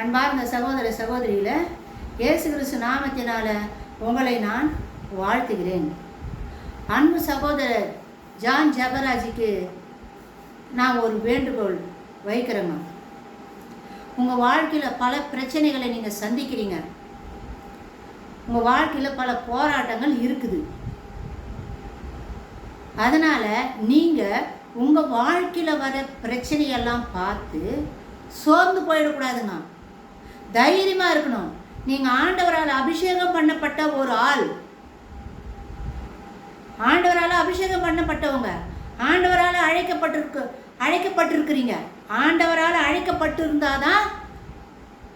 அன்பார்ந்த சகோதர சகோதரியில் இயேசு கிறிஸ்து நாமத்தினால உங்களை நான் வாழ்த்துகிறேன். அன்பு சகோதரர் ஜான் ஜபராஜிக்கு நான் ஒரு வேண்டுகோள் வைக்கிறேங்க. உங்கள் வாழ்க்கையில் பல பிரச்சனைகளை நீங்கள் சந்திக்கிறீங்க. உங்கள் வாழ்க்கையில் பல போராட்டங்கள் இருக்குது. அதனால் நீங்கள் உங்கள் வாழ்க்கையில் வர பிரச்சனையெல்லாம் பார்த்து சோர்ந்து போயிடக்கூடாதுங்க. தைரியமாக இருக்கணும். நீங்கள் ஆண்டவரால் அபிஷேகம் பண்ணப்பட்ட ஒரு ஆள். ஆண்டவரால் அபிஷேகம் பண்ணப்பட்டவங்க. ஆண்டவரால் அழைக்கப்பட்டிருக்கு அழைக்கப்பட்டிருக்கிறீங்க. ஆண்டவரால் அழைக்கப்பட்டிருந்தால் தான்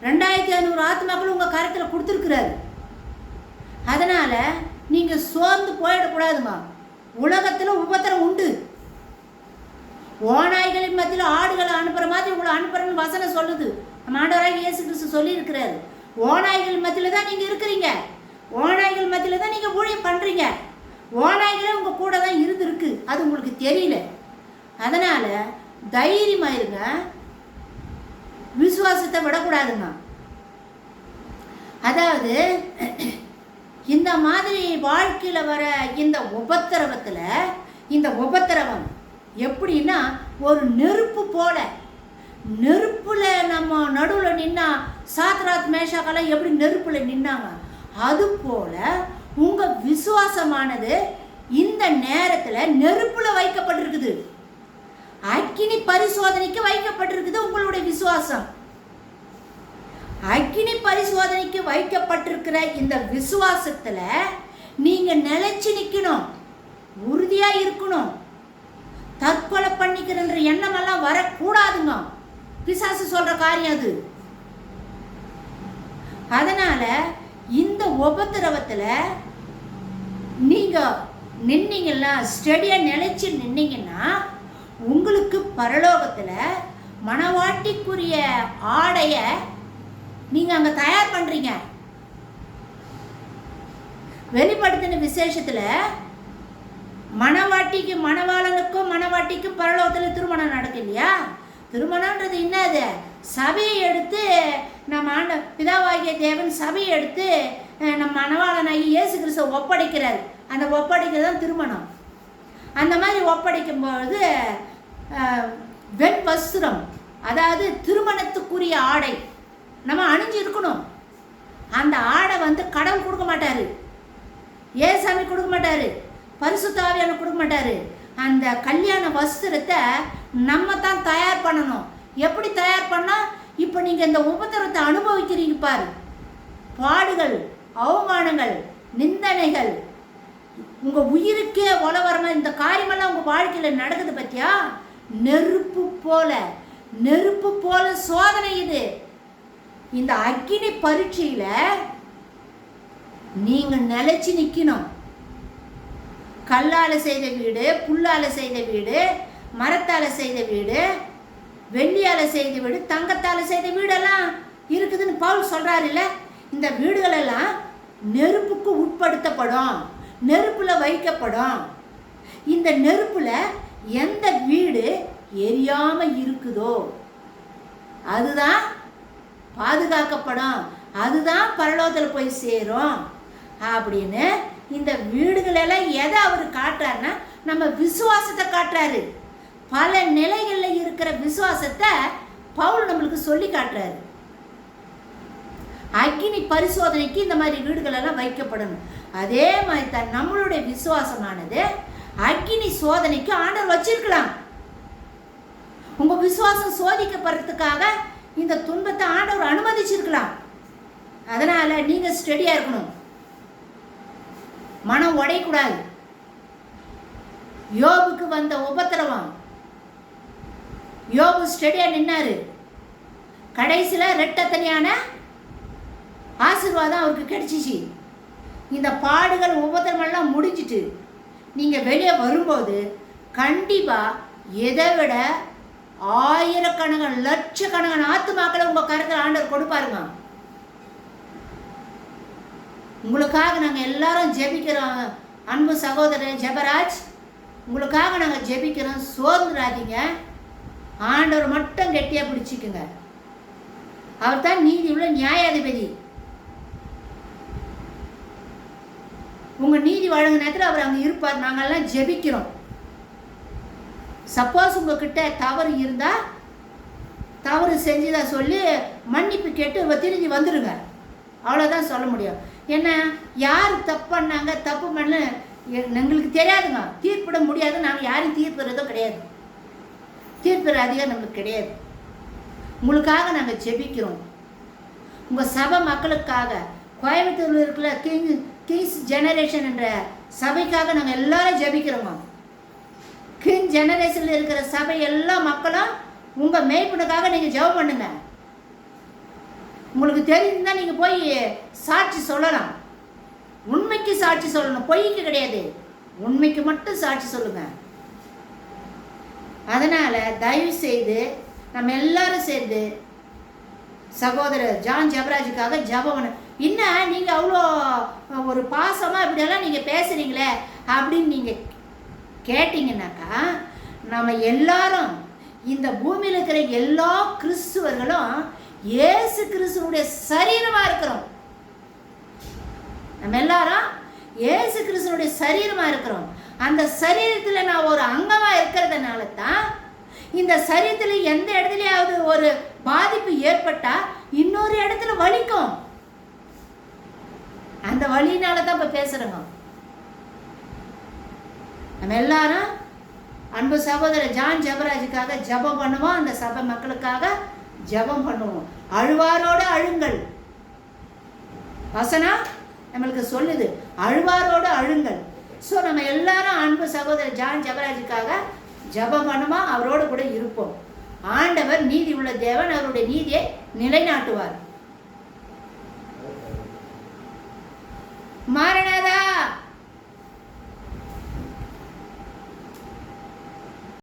ரெண்டாயிரத்தி ஐநூறு ஆத்மாக்கள் உங்கள் கருத்தில் கொடுத்துருக்குறாரு. அதனால் நீங்கள் சோர்ந்து போயிடக்கூடாதுங்க உலகத்தில் உபத்திரம் உண்டு. ஓநாய்களின் மத்தியில் ஆடுகளை அனுப்புகிற மாதிரி உங்களை அனுப்புகிறேன்னு வசனம் சொல்லுது. நம்ம ஆண்டவராக இயேசு கிறிஸ்து சொல்லியிருக்கிறாரு. ஓநாய்கள் மத்தியில் தான் நீங்கள் இருக்கிறீங்க. ஓநாய்கள் மத்தியில் தான் நீங்கள் ஊழியம் பண்ணுறீங்க ஓநாய்களே உங்கள் கூட தான் இருந்திருக்கு. அது உங்களுக்கு தெரியல. அதனால் தைரியமாக இருங்க. விசுவாசத்தை விடக்கூடாதுங்க. அதாவது இந்த மாதிரி வாழ்க்கையில் வர இந்த உபத்திரவத்தில் இந்த உபத்திரவம் எப்படின்னா ஒரு நெருப்பு போல நெருப்புல நம்ம நடுவில் நின்னா சாத்ராத் மேஷாக்கெல்லாம் எப்படி நெருப்புல நின்னாங்க? அது போல உங்க விசுவாசமானது இந்த நேரத்தில் நெருப்புல வைக்கப்பட்டிருக்குது. அக்கினி பரிசோதனைக்கு வைக்கப்பட்டிருக்குது உங்களுடைய விசுவாசம். அக்கினி பரிசோதனைக்கு வைக்கப்பட்டிருக்கிற இந்த விசுவாசத்துல நீங்க நிலைச்சு நிக்கணும். உறுதியா இருக்கணும். தற்கொலை பண்ணிக்கிறன்ற எண்ணமெல்லாம் வரக்கூடாதுங்க. பிசாசு சொல்ற காரியம் அது. அதனால இந்த உபத்திரவத்துல நீங்க நின்னீங்கன்னா ஸ்டடியா நிலைச்சு நின்னீங்கன்னா உங்களுக்கு பரலோகத்துல மனவாட்டிக்குரிய ஆடைய நீங்க அங்க தயார் பண்றீங்க. வெளிப்படுத்தின விசேஷத்துல மணவாட்டிக்கு மணவாளனுக்கும் மணவாட்டிக்கும் பரலோகத்தில் திருமணம் திருமணன்றது என்னது சபையை எடுத்து நம்ம ஆண்ட பிதாவாகிய தேவன் சபையை எடுத்து நம்ம மணவாளனாகி இயேசு கிறிஸ்துவ ஒப்படைக்கிறார். அந்த ஒப்படைக்கிறது தான் திருமணம். அந்த மாதிரி ஒப்படைக்கும் பொழுது வெண் வஸ்திரம் அதாவது திருமணத்துக்குரிய ஆடை நம்ம அணிஞ்சு இருக்கணும். அந்த ஆடை வந்து கடவுள் கொடுக்க மாட்டார். ஏசாமி கொடுக்க மாட்டார். பரிசுத்தாவியான கொடுக்க மாட்டார். அந்த கல்யாண வஸ்திரத்தை நம்ம தான் தயார் பண்ணணும். எப்படி தயார் பண்ணால் இப்போ நீங்கள் இந்த உபத்திரத்தை அனுபவிக்கிறீங்க பாரு. பாடுகள் அவமானங்கள் நிந்தனைகள். உங்கள் உயிருக்கே உலவரமா இந்த காரியமெல்லாம் உங்கள் வாழ்க்கையில் நடக்குது பற்றியா நெருப்பு போல. நெருப்பு போல சோதனை இது. இந்த அக்கினி பரீட்சையில் நீங்கள் நிலச்சி நிற்கணும் கல்லால் செய்த வீடு புல்லால் செய்த வீடு மரத்தால் செய்த வீடு வெள்ளியால செய்த வீடு தங்கத்தால் செய்த வீடெல்லாம் இருக்குதுன்னு பவுல் சொல்றாரு இல்லை இந்த வீடுகளெல்லாம் நெருப்புக்கு உட்படுத்தப்படும் நெருப்பில் வைக்கப்படும். இந்த நெருப்பில் எந்த வீடு எரியாமல் இருக்குதோ அதுதான் பாதுகாக்கப்படும் அதுதான் பரலோகத்தில் போய் சேரும் அப்படின்னு இந்த வீடுகளெல்லாம் எதை அவர் காட்டுறாருன்னா நம்ம விசுவாசத்தை காட்டுறாரு. பல நிலைகளில் இருக்கிற விசுவாசத்தை பவுல் நம்மளுக்கு சொல்லி காட்டுறாரு. அக்கினி பரிசோதனைக்கு இந்த மாதிரி வீடுகளெல்லாம் வைக்கப்படணும். அதே மாதிரி தான் நம்மளுடைய விசுவாசமானது அக்கினி சோதனைக்கு ஆண்டவர் வச்சிருக்கலாம். உங்க விசுவாசம் சோதிக்கப்படுறதுக்காக இந்த துன்பத்தை ஆண்டவர் அனுமதிச்சிருக்கலாம். அதனால நீங்க ஸ்டெடியாக இருக்கணும். மனம் உடையக்கூடாது. யோபுக்கு வந்த உபத்திரவம். யோபு ஸ்டெடியாக நின்னார். கடைசியில் ரெட்டத்தனியான ஆசிர்வாதம் அவருக்கு கிடைச்சிச்சு. இந்த பாடுகள் உபத்திரமெல்லாம் முடிஞ்சிட்டு நீங்கள் வெளியே வரும்போது கண்டிப்பாக எதை விட ஆயிரக்கணக்கான லட்சக்கணக்கான ஆத்துமாக்களை உங்கள் கருத்தில் ஆண்டவர் கொடுப்பாருங்க. உங்களுக்காக நாங்கள் எல்லாரும் ஜெபிக்கிறோம். அன்பு சகோதரர் ஜெபராஜ் உங்களுக்காக நாங்கள் ஜெபிக்கிறோம். சோர்ந்துடாதீங்க. ஆண்டவர் மட்டும் கெட்டியாக பிடிச்சிக்குங்க. அவர் தான் நீதி உள்ள நியாயாதிபதி. உங்கள் நீதி வழங்கு நேரத்தில் அவர் அங்கே இருப்பார். நாங்கள்லாம் ஜெபிக்கிறோம். சப்போஸ் உங்ககிட்ட தவறு இருந்தால் தவறு செஞ்சதா சொல்லி மன்னிப்பு கேட்டு திரும்பி வந்துடுங்க அவ்வளோதான் சொல்ல முடியும். என்ன? யார் தப்பு பண்ணாங்க? தப்பு பண்ண எங்களுக்கு தெரியாதுங்க. தீர்ப்பிட முடியாது. நாங்கள் யாரையும் தீர்ப்புறதும் கிடையாது. தீர்ப்புற அதிகம் நம்மளுக்கு கிடையாது. உங்களுக்காக நாங்கள் ஜெபிக்கிறோம். உங்கள் சபை மக்களுக்காக. கோயம்புத்தூரில் இருக்கிற கிங் கிங்ஸ் ஜெனரேஷன் என்ற சபைக்காக நாங்கள் எல்லாரும் ஜெபிக்கிறோங்க. கிங் ஜெனரேஷனில் இருக்கிற சபை எல்லா மக்களும் உங்கள் மெய்ப்புனுக்காக நீங்கள் ஜெபம் பண்ணுங்கள் உங்களுக்கு தெரிஞ்சுதான் நீங்கள் போய் சாட்சி சொல்லலாம். உண்மைக்கு சாட்சி சொல்லணும். பொய்க்கு கிடையாது. உண்மைக்கு மட்டும் சாட்சி சொல்லுங்க. அதனால் தயவு செய்து நம்ம எல்லாரும் சேர்ந்து சகோதரர் ஜான் ஜபராஜுக்காக ஜெபம் என்ன நீங்கள் அவ்வளோ ஒரு பாசமாக இப்படியெல்லாம் நீங்கள் பேசுகிறீங்களே அப்படின்னு நீங்கள் கேட்டிங்கனாக்கா நம்ம எல்லாரும் இந்த பூமியில் இருக்கிற எல்லா கிறிஸ்துவர்களும் இயேசு கிறிஸ்துவனுடைய சரீரமாக இருக்கிறோம். நம்ம எல்லாரும் இயேசு கிறிஸ்துவனுடைய சரீரமாக இருக்கிறோம். அந்த சரீரத்தில் நான் ஒரு அங்கமாக இருக்கிறதுனால தான் இந்த சரீரத்தில் எந்த இடத்துலையாவது ஒரு பாதிப்பு ஏற்பட்டால் இன்னொரு இடத்துல வலிக்கும். அந்த வழியினால தான் இப்போ பேசுகிறோங்க நம்ம எல்லாரும் அன்பு சகோதரர் ஜான் ஜபராஜுக்காக ஜபம் பண்ணுவோம். அந்த சபை மக்களுக்காக ஜபம் பண்ணுவோம். அழுவாரோடு அழுங்கள். வசனா நம்மளுக்கு சொல்லுது அழுவாரோடு அழுங்கள். ஸோ நம்ம எல்லாரும் அன்பு சகோதரர் ஜான் ஜபராஜுக்காக ஜபம் பண்ணுமா? அவரோடு கூட இருப்போம். ஆண்டவர் நீதி உள்ள தேவன் அவருடைய நீதியை நிலைநாட்டுவார். மாரண